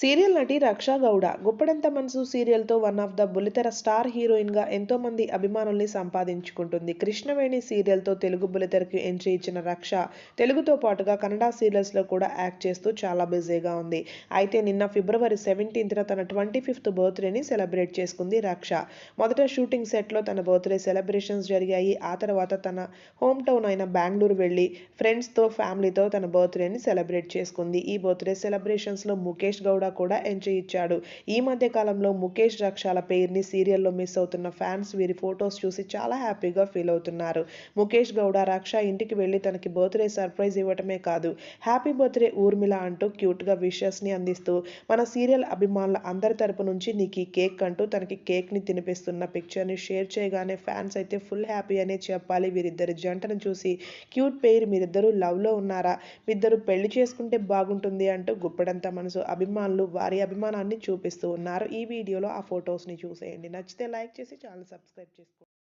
Serial నటి రక్షా గౌడ గుప్పడంత మనసు సీరియల్తో వన్ ఆఫ్ ద బులితెర స్టార్ హీరోయిన్గా ఎంతోమంది అభిమానుల్ని సంపాదించుకుంటుంది. కృష్ణవేణి సీరియల్తో తెలుగు బుల్లితెరకు ఎంట్రీ ఇచ్చిన రక్ష తెలుగుతో పాటుగా కన్నడ సీరియల్స్లో కూడా యాక్ట్ చేస్తూ చాలా బిజీగా ఉంది. అయితే నిన్న ఫిబ్రవరి సెవెంటీన్త్న తన ట్వంటీ ఫిఫ్త్ బర్త్డేని సెలబ్రేట్ చేసుకుంది రక్ష. మొదట షూటింగ్ సెట్లో తన బర్త్డే సెలబ్రేషన్స్ జరిగాయి. ఆ తర్వాత తన హోమ్ టౌన్ అయిన బెంగళూరు వెళ్ళి ఫ్రెండ్స్తో ఫ్యామిలీతో తన బర్త్డేని సెలబ్రేట్ చేసుకుంది. ఈ బర్త్డే సెలబ్రేషన్స్లో ముఖేష్ గౌడ కూడా ఎంట్రీ ఇచ్చాడు. ఈ మధ్య కాలంలో ముఖేష్ రక్షాల పేరుని సీరియల్లో మిస్ అవుతున్న ఫ్యాన్స్ వీరి ఫొటోస్ చూసి చాలా హ్యాపీగా ఫీల్ అవుతున్నారు. ముఖేష్ గౌడ రక్ష ఇంటికి వెళ్ళి తనకి బర్త్డే సర్ప్రైజ్ ఇవ్వటమే కాదు హ్యాపీ బర్త్డే ఊర్మిళ అంటూ క్యూట్గా విషెస్ని అందిస్తూ మన సీరియల్ అభిమానుల అందరి తరపు నుంచి నీకు ఈ కేక్ అంటూ తనకి కేక్ని తినిపిస్తున్న పిక్చర్ని షేర్ చేయగానే ఫ్యాన్స్ అయితే ఫుల్ హ్యాపీ అనే చెప్పాలి. వీరిద్దరి జంటను చూసి క్యూట్ పేరు మీరిద్దరూ లవ్లో ఉన్నారా? మీరిద్దరు పెళ్ళి చేసుకుంటే బాగుంటుంది అంటూ గుప్పడంత మనసు అభిమానులు వాళ్ళు వారి అభిమానాన్ని చూపిస్తూ ఉన్నారు. ఈ వీడియోలో ఆ ఫొటోస్ని చూసేయండి. నచ్చితే లైక్ చేసి ఛానల్ సబ్స్క్రైబ్ చేసుకోండి.